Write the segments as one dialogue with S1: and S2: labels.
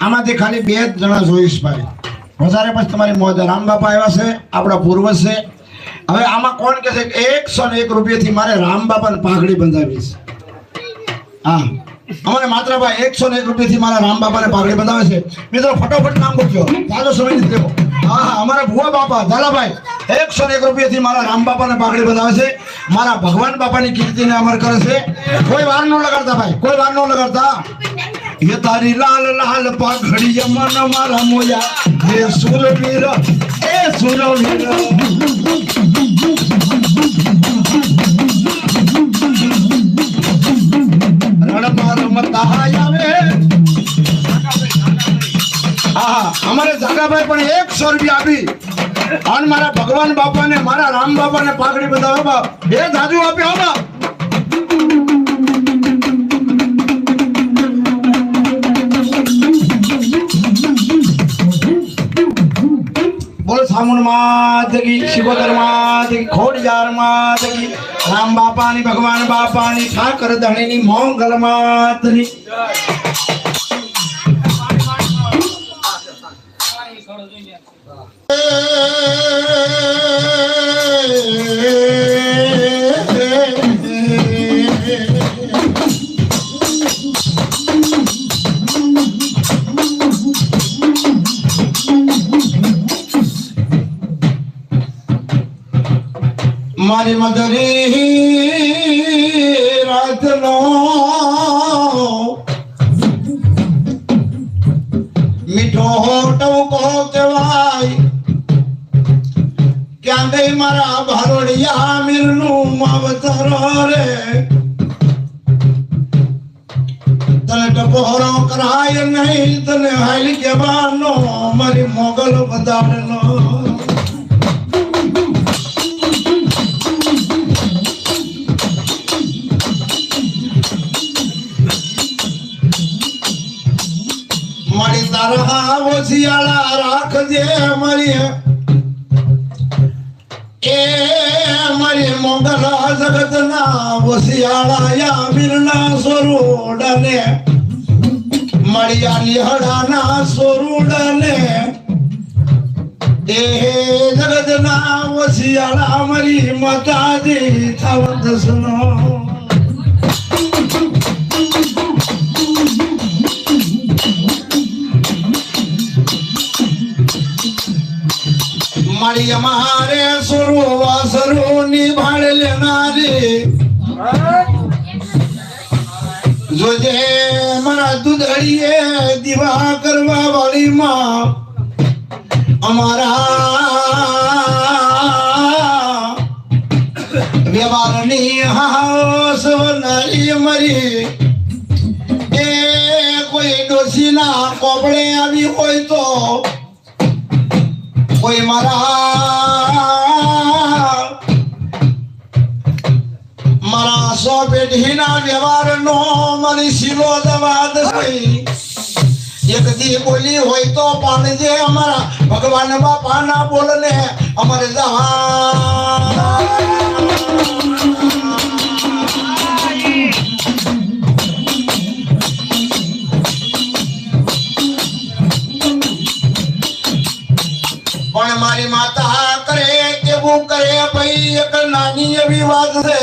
S1: આમાંથી ખાલી બે જ જણા જોઈશ ભાઈ. વધારે પછી તમારી મોજ. રામ બાપા આવ્યા છે, આપણા પૂર્વજ છે. હવે આમાં કોણ કે છે? એકસો ને એક રૂપિયાથી મારે રામ બાપાને પાઘડી બંધાવી છે. હા. અમારે માત્ર ભાઈ એકસો ને એક રૂપિયાથી મારા રામ બાપાને પાઘડી બંધાવે છે. મિત્રો, ફટોફટ નામ પૂછ્યો તાજો સમય નથી લેવો. હા હા, અમારા ભુવા બાપા. દાદાભાઈ એકસો ને એક રૂપિયાથી મારા રામ બાપાને પાઘડી બંધાવે છે. મારા ભગવાન બાપાની કીર્તિને અમર કરે છે. કોઈ વાર ન લગાડતા ભાઈ. કોઈ વાર ન લગાડતા. હે તારી લાલ લાલ પાઘડી મન મારા મોયા. હે સુરવીર હે સુરવીર. અમારે જાગાભાઈ પણ એકસો રૂપિયા આપી. અને મારા ભગવાન બાપાને, મારા રામ બાપાને પાઘડી બંધાવ્યો બાપ. એ જાજુ આપ્યો બાપ. બોલ સામુન માતકી શિવોદર માતકી ખોડિયાર માતકી રામ બાપાની, ભગવાન બાપાની, ઠાકર ધણીની મોંગલ માતની મારી મધરી રાતનો મીઠો ટવકો કહેવાય. ક્યાં મારા ભરોડિયા મીરનું માવતર રે? તને ટપોરો કરાય નહીં, તને હાલ કેવાનો મારી મોગલ વધારનો તારા ઓછિયાળા રાખજે મારી એ મારી મોગલ જગત ના ઓછિયાળા યા વીરના સોરુડને. મળ્યા નિહળા ના સોરુડને. એ જગત ના ઓછિયાળા મારી માતાજી થવ દસનો. મારી અમારે સુરુ ની નિભાળ લેનારી. જોજે મારા દુધડીએ દીવા કરવા વાળી માં અમારા વ્યવહારની હાસ વનારી મરી. એ કોઈ ડોશીના કોપડે આવી હોય તો કોઈ મારા. મારા સો પેઢીના વ્યવહારનો મારી શીલો દવાદ થઈ એક દી બોલી હોય તો પાણજે અમારા ભગવાન બાપાના બોલને અમારે જવા. પણ મારી માતા કરે કેવું કરે ભાઈ, એક નાની એવી વાત છે.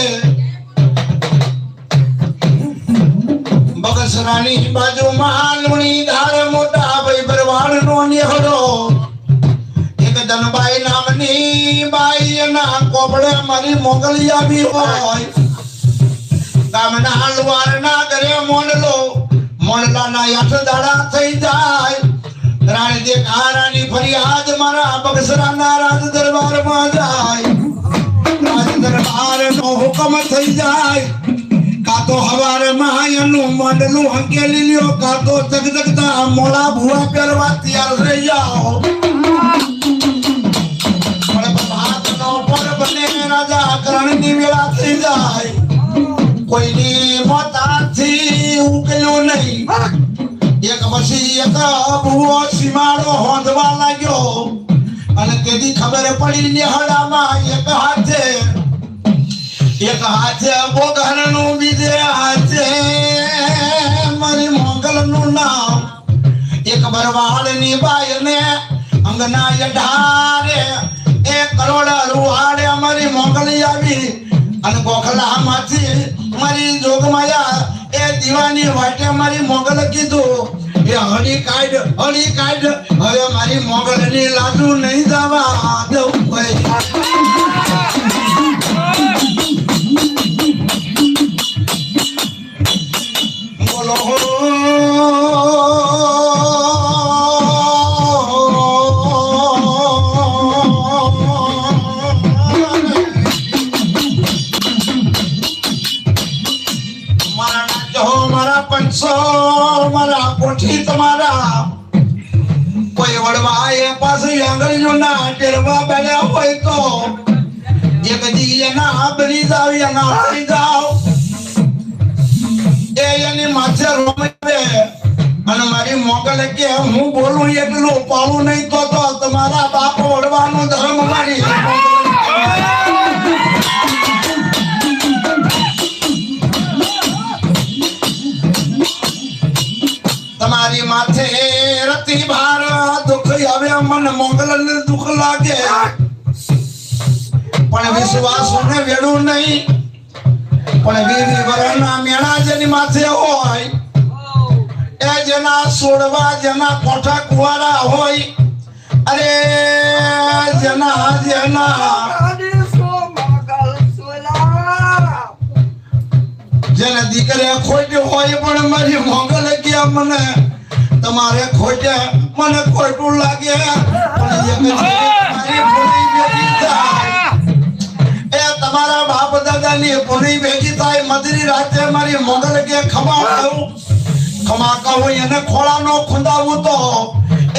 S1: બગસરાની બાજુમાં લુણી ધાર મોટા ભાઈ ભરવાડ નો નિહળો એક ધનબાઈ નામની બાઈ ના કોપડે મારી મોગલી આવી હોય. ગામના લુવારના ઘરે મોનલો ના આઠ દાડા થઈ જાય. રાણી દે કારાની ફરિયાદ મારા બગસરાના રાજ દરબારમાં જાય. રાજ દરબારનો હુકમ થઈ જાય. કાતો હવારે માયનું મંડલું હંકેલી લ્યો કાતો જગજગતા મોળા ભુવા કરવા તૈયાર રહી જાઓ. રાજા કરણની વેળા થઈ જાય. કોઈની મોતાથી ઉકેલ્યો નહીં. એક પછી એક ભૂવો સીમાડો હોંધવા લાગ્યો. અને તેથી ખબર પડી નિહળામાં એક હાથે એક હાથે બોગરનું બીજે હાથે. મારી મોગલનું નામ એક બરવાડની બાયને અંગના યઢારે એક કરોડ રૂહાડે અમારી મોકલી આવી. અને ગોખલામાંથી મારી જોગમાયા એ દીવાની વાટે મારી મોગલ કીધું, એ હળી કાઢ હળી કાઢ, હવે મારી મોગલની લાડુ નહીં જવા દઉં બોલો વડવા એ પાસે આંગળીઓ ના ટેરવા બેઠા હોય તો. એક દી એના બની જાવ, એના હારી જાવ. એ એની માથે રોમે અને મારી મોકલે કે, હું બોલું એટલું પાડું નહીં તો તો તમારા બાપ વડવાનો ધર્મ મારી. ને દુઃખ લાગે. પણ વિશ્વાસ ને વેડું નહીં. પણ વીરી વરના મેળા જેની માથે હોય, એ જેના સોડવા, જેના કોઠા કુવારા હોય, અરે જેના જેના જેને દીકરે ખોટ્યો હોય પણ મારી મોગલ કે મને, તમારે ખોટે મને ખોટું લાગે. એ તમારા બાપ દાદાની ભેગી થાય. મધરી રાતે મારી મોગલ કે ખમા કહું ખમા એને ખોળાનો ખુંદાવું તો.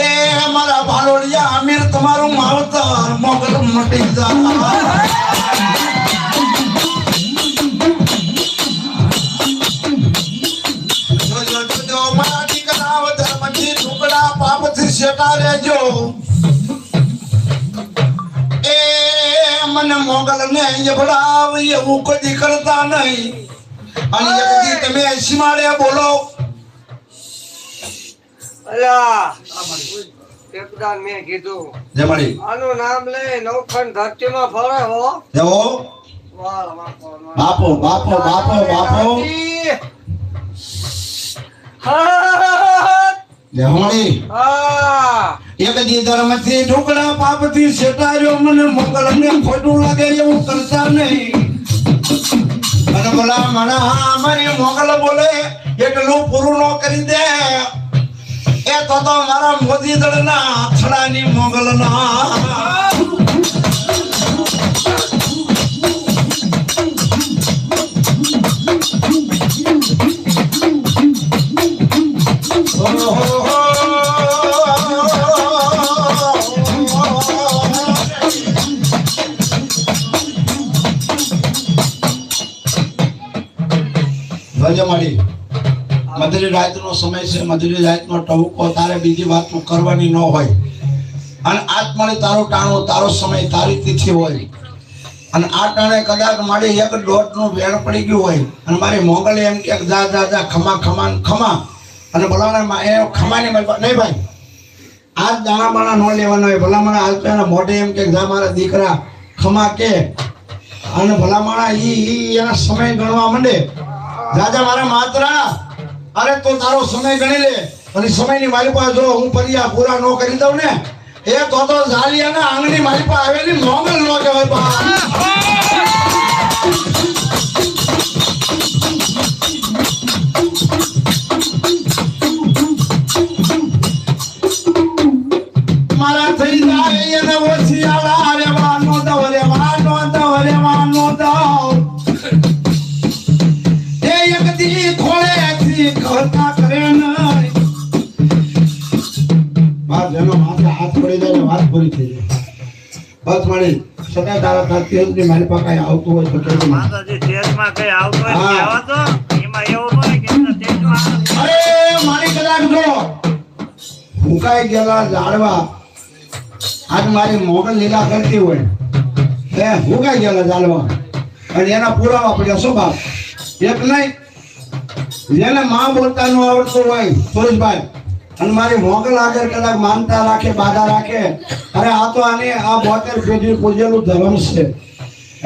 S1: એ મારા ભારોડિયા અમીર તમારું માવતર મોગલ મટી જાય. શેટા રહેજો. એ મને મોગલ ને જબડાવ એવું કદી કરતા નહીં. અને એક તમે સીમાડે બોલો.
S2: અલા મેં કીધું.
S1: જમણી
S2: આનું નામ લઈ નવખંડ ધરતીમાં ફરે હો.
S1: જવો. બાપો બાપો બાપો બાપો.
S2: હા. હા.
S1: એક દી ધર્મથી ટુકડા પાપથી શેટાર્યો મને મોગલ ને ખોટું લાગે એવું કરતા નહીં. અને બોલા મણા મારી મોગલ બોલે એટલું પૂરું ન કરી દે. એ તો તો મારા મોદી દળના અથડાની મોગલના. રજમાડી મધુરી રાતનો સમય છે, મધુરી રાતનો ટહુકો, તારે બીજી વાતો કરવાની ન હોય. અને આજ મળે તારો ટાણો, તારો સમય તારી તિથિ હોય. અને આ ટાણે કદાચ મારી એક દોઢનું વેણ પડી ગયું હોય. અને મારી મોગલે એમ કે, જા જા જા, ખમા ખમા ખમા. અને ભલામણ એ ખમાની નહીં ભાઈ, આજ દાણા બાણા ન લેવાના હોય. ભલામણ આજ એના મોઢે એમ કે, જા, મારા દીકરા, ખમા કે. અને ભલામણા ઈ એના સમય ગણવા માંડે. રાજા મારા માત્રા. અરે તો તારો સમય ગણી લે. અને સમયની મારી પાસે જો હું પરિયા પૂરા ન કરી દઉં ને, એ તો તો ઝાલિયાના આંગણી મારી પાસે આવેલી મોંગલ ન કહેવાય હાથ પડી જાય વાત પૂરી થઈ જાય. બસ મળી સદાય તારા ખાતી સુધી મારી પાસે આવતું હોય તો કહેજો મને.
S3: માતાજી સ્ટેજમાં કઈ આવતું હોય. કહેવા તો એમાં એવું હોય કે સ્ટેજમાં
S1: અરે મારી કલાક જો ફૂંકાઈ ગયેલા ઝાડવા. આજ મારી મોગલ લીલા કરતી હોય. એ ફૂંકાઈ ગયેલા ઝાડવા? અને એના પુરાવા પડ્યા શું બાપ? એક નહીં. જેને માં બોલતા ન આવડતું હોય સુરેશભાઈ અને મારી મોગલ આગળ કદાચ માનતા રાખે, બાધા રાખે, અરે આ તો આને આ બોતેર પેઢી પૂજેલું ધર્મ છે.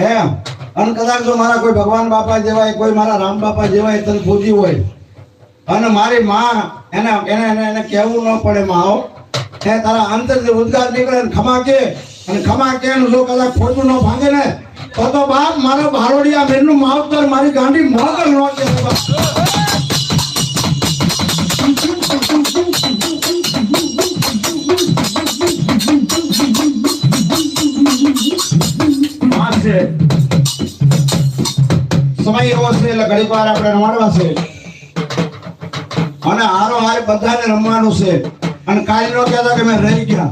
S1: એમ. અને કદાચ જો મારા કોઈ ભગવાન બાપા જેવાય કોઈ મારા રામ બાપા જેવાય તને પૂજી હોય, અને મારી માં એને એને એને એને કહેવું ન પડે માઓ એ તારા અંતર જે ઉદ્ગાર નીકળે ને ખમા કે, અને ખમા કે જો કદાચ ખોટું ન ભાંગે ને, તો તો બાપ મારો ભારોડિયા મેરનું માવતર મારી ગાંડી મોગલ ન કે ઘડીક વાર આપણે રમાડવા છે. અને હારો હારે બધાને રમવાનું છે. અને કાલ નો કહેતા કે મેં રહી ગયા.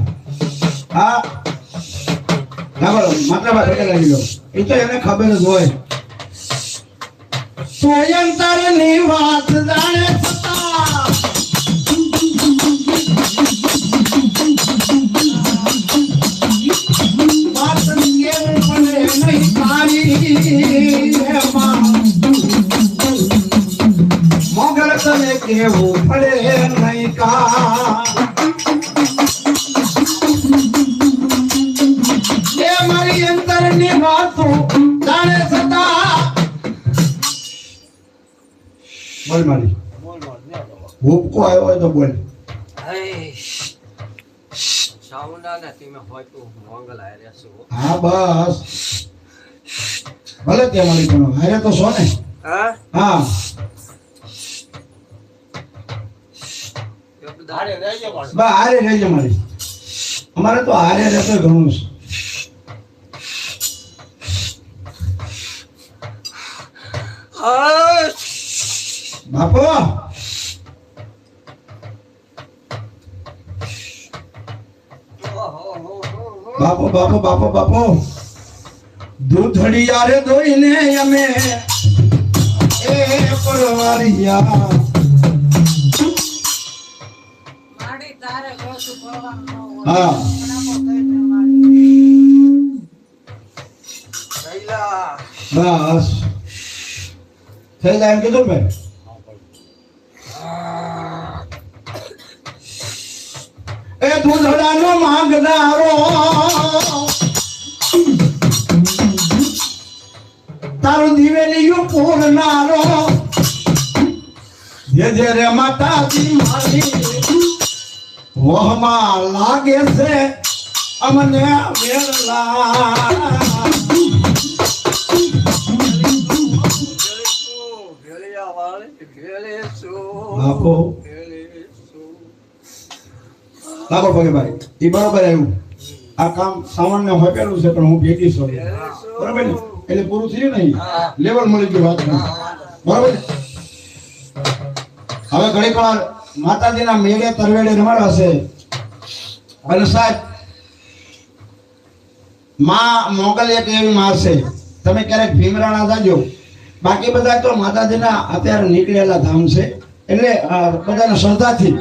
S1: હા. મતલબ એ તો એને ખબર જ હોય. મોગલ તને કેવું પડે નહીં કા એ મારી અંતરની વાતો જાણે છતાં. બોલ મારી. હુબકો આવ્યો હોય તો બોલ. હા બસ. ભલે ત્યાં મારી પણ. હારે તો સો ને
S2: હા.
S1: બા હારે રહેજે મારી અમારે તો હારે રહેતો ઘણું. છે બાપો. બાપો બાપો બાપો બાપો. દૂધડી યારે દોઈને અમે. એ પરવારિયા. હા. બસ. થઈ જાય એમ કીધું ભાઈ? એ દૂધડાનો માંગનારો તારું દિવેલિયું પૂરનારો જે જે રે માતાજી મારી. વહમાં લાગે છે અમને લાગો પગે ભાઈ એ બરોબર આવ્યું. આ કામ સામાન્ય હોપેલું છે પણ હું ભેટી છું બરોબર ને? એટલે પૂરું થયું નહીં લેવલ મળી ગયું વાત. બરોબર હવે ઘડીક વાર માતાજીના મેળે તરવેડે રમાડવા છે. અને સાહેબ, માં મોગલ એક એવી માં છે. તમે ક્યારેક ભીમરાણા જાજો. બાકી બધા તો માતાજીના અત્યારે નીકળેલા ધામ છે. એટલે બધાને શ્રદ્ધાથી.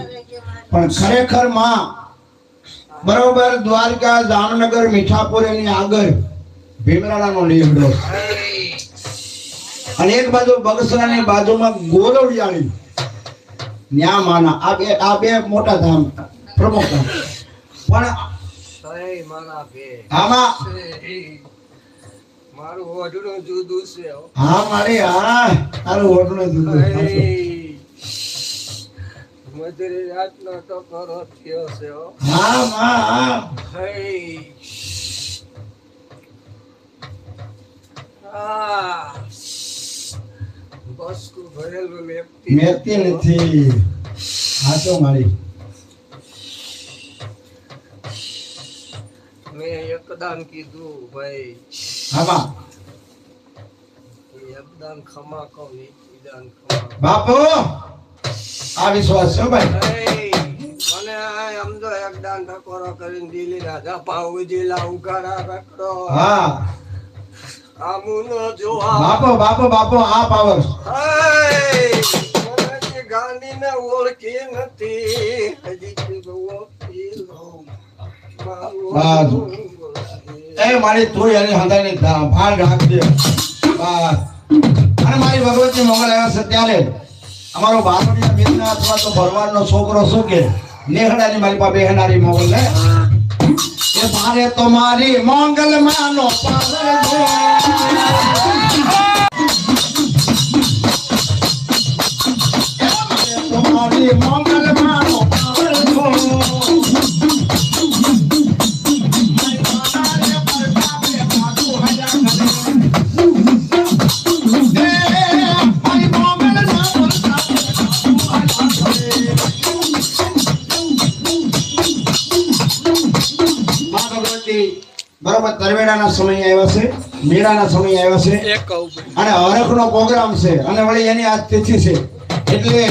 S1: પણ ખરેખરમાં, બરોબર દ્વારકા જામનગર મીઠાપુર એની આગળ ભીમરાણાનો લીમડો. અને એક બાજુ બગસરાની બાજુમાં ગોરવડિયાળી ન્યા માના આ બે આ બે મોટા ધામ પ્રમુખ ધામ. પણ આમાં
S2: મારું ઓઢણું જુદું છે હા.
S1: મારી હા તારું ઓટલું જુદું
S2: સહી. રાતનો ટકોરો થયો છે હા.
S1: માં હા
S2: આ. બસકું નથી. લેપતી
S1: તો મારી
S2: મેં એકદાન કીધું ભાઈ
S1: હા
S2: એકદાન ખમા કહું એકદાન ખમા
S1: બાપો આ વિશ્વાસ છે ભાઈ.
S2: મને સમજો એકદાન ટકોરો કરીને દિલ્હી રાજા પાઉ જિલ્લા ઉગાડા રખડો.
S1: હા. બાપો બાપો બાપો આ પાવર
S2: જે ગાંધીને ઓળખી નથી. હજી. મારું
S1: તું એની હંધાઈ ભાગ રાખજે. અને મારી ભગવતી મોગલ આવ્યા છે ત્યારે અમારો બારોડિયા બેનના અથવા તો ભરવાડનો છોકરો શું કે? નેહડાની મારી પાસે બેહનારી મોગલ ને એ મારે તો મારી મોંગલ માનો પાવર મોંગલ માનો બરોબર તરવેડાના સમય આવ્યા છે મેળાના સમય આવ્યા છે. અને હરખનો પ્રોગ્રામ છે અને વળી એની આજ તિથિ છે. એટલે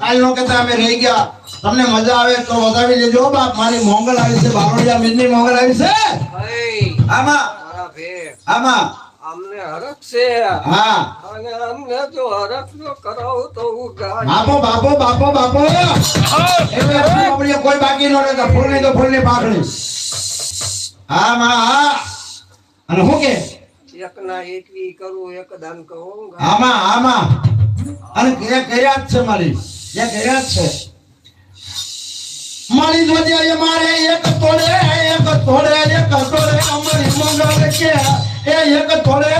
S1: કાલનો કહેતા અમે રહી ગયા. તમને મજા આવે તો વધાવી લેજો. બાપ મારી મોંગલ આવી છે બારોડિયા મીરની મોંગલ આવી છે. આમાં આમાં.
S2: અમને હરખ છે.
S1: હા.
S2: અને અમને જો હરખ નો કરાવો તો હું
S1: બાપો બાપો બાપો બાપો. કોઈ બાકી ન રહેતા ફૂલ નહીં તો ફૂલની પાકડી હા માં હા. અને શું કે?
S2: એક ના એકવી કરું એક દાન કહું
S1: આમાં આમાં અને ક્રિયા કર્યા જ છે મારી. ક્રિયા કર્યા જ છે. મારી જોજે મારે એક તોડે એક તોડે એક તોડે અમારી મંગળ કે એ એક તોડે.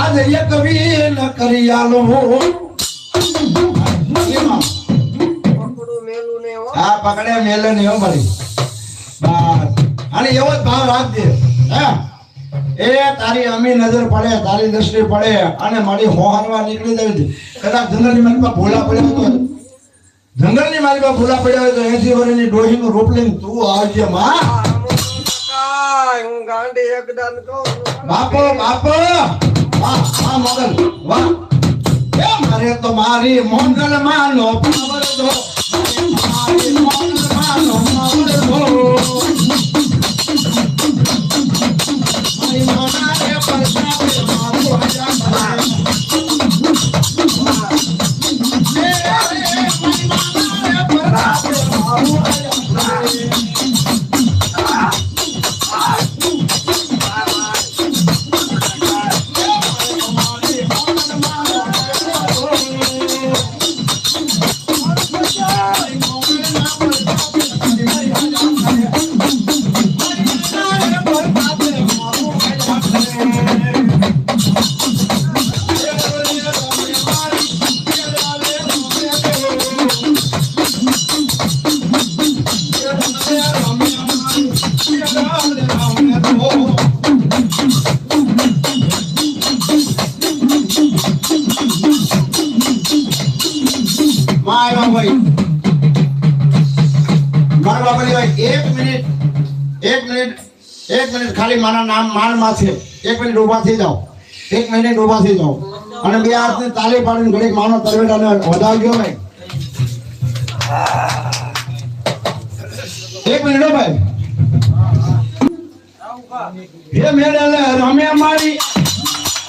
S1: આજે એક વીન કરી આલો. હા
S2: પકડે મેલું ને હો.
S1: મારી. પકડે અને એવો જ ભાવ રાખજે. હે? એ તારી અમી નજર પડે, તારી દ્રષ્ટિ પડે અને મારી હોહારવા નીકળી જાય. કદાચ જંગલની માલિકમાં ભૂલા પડ્યા હોય જંગલની મારીમાં ભૂલા પડ્યા હોય તો એસી વર્ષની ડોહીનું રૂપ લઈને તું આવજે, માં. બાપો બાપો. વાહ વાહ મારે તો મારી મોગલ માનો પાવર મારી મોગલ માનો પાવર મારી મારા નામ માનમાં છે. એક મિનિટ ઊભા થઈ જાઓ. એક મિનિટ ઊભા થઈ જાઓ. અને બે હાથની તાલી પાડીને ઘડીક માનો તરવેડાને વધાવજો ભાઈ એક મિનિટ ભાઈ. હે મેળે રમે મારી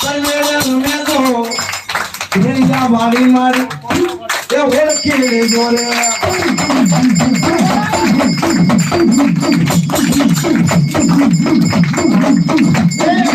S1: તરવેડે રમે તો. મારી મારી, એ ઓળખી લેજો રે Yeah.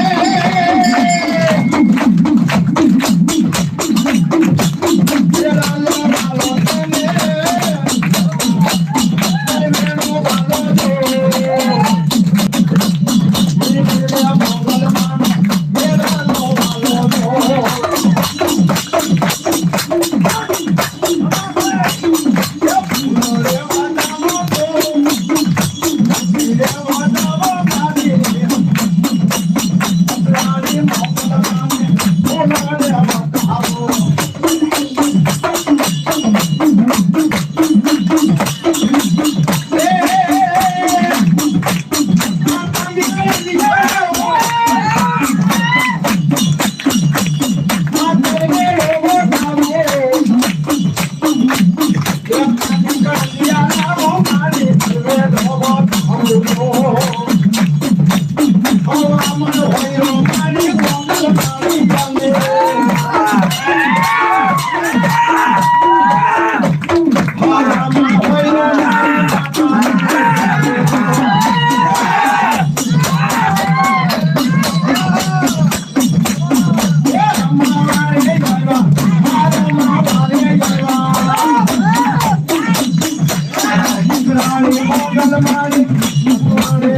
S1: Thank you.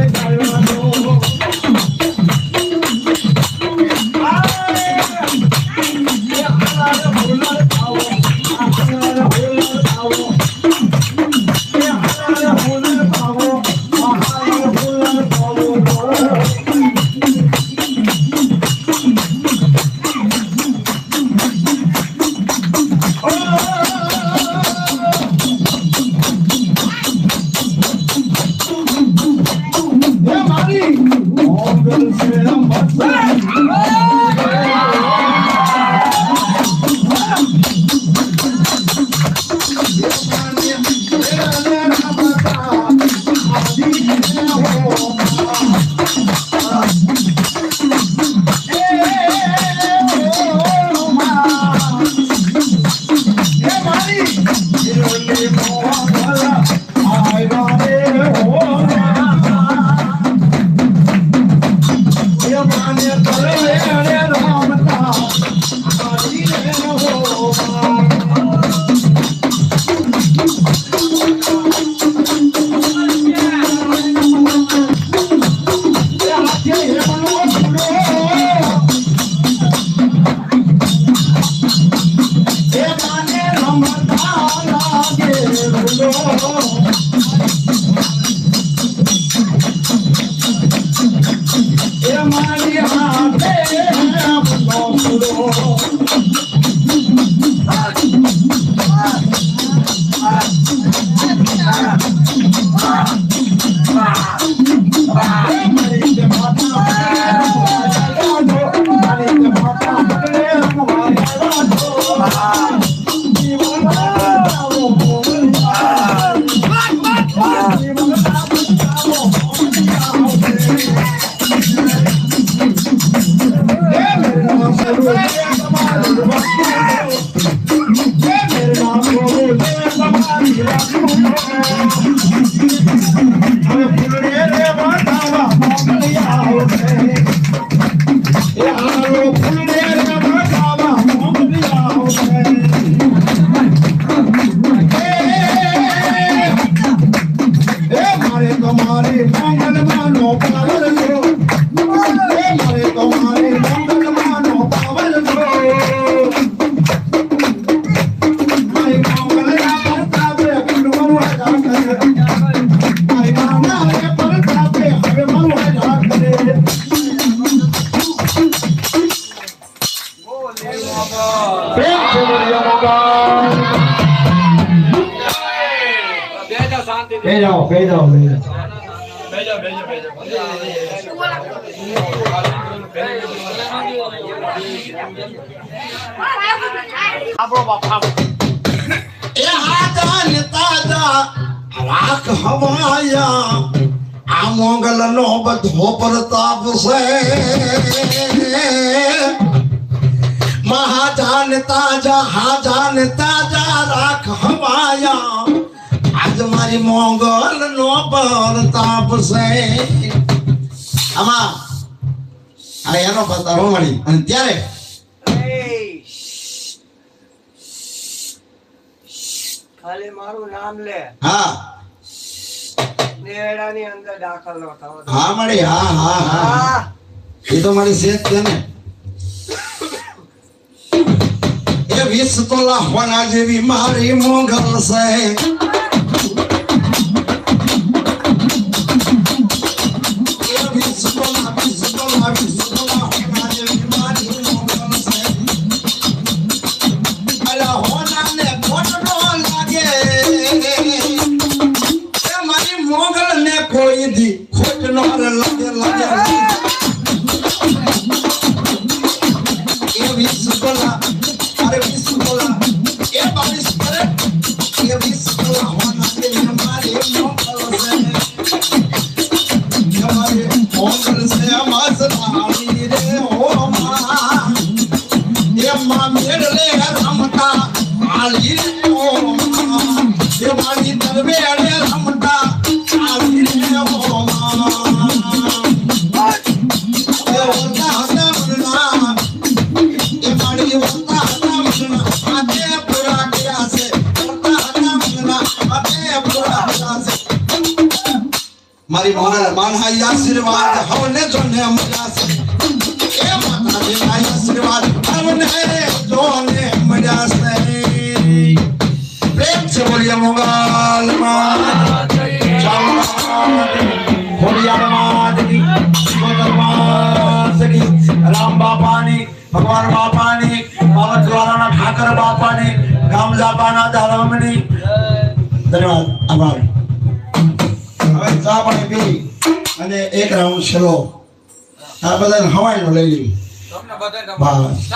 S1: તમારે હવાયા આ મોગલ નો બધો પ્રતાપ છે. મહાજાન તાજા હાજાન તાજા રાખ હવાયા. આજ મારી મોગલ નો પ્રતાપ છે. આમાં અને એનો પતારો મળી. અને ત્યારે
S2: ખાલી મારું નામ લે.
S1: હા.
S2: અંદર દાખલ ન થવો
S1: હા મળી હા હા હા. એ તો મારી સેજ છે ને. એ વીસ તોલા હોના જેવી મારી મોગલ છે. મારી મોગલ માનહાઈ આશીર્વાદ, હવને જોને મળ્યા છે એ માતાજી ના આશીર્વાદ, હવને જોને મળ્યા છે પ્રેમ છે બોલીએ મોગલ માં ધન્યવાદ. એક રાઉન્ડ છેલ્લો. આ બધાને હવાઈનો લઈ લઈ
S4: લીધું
S1: બસ.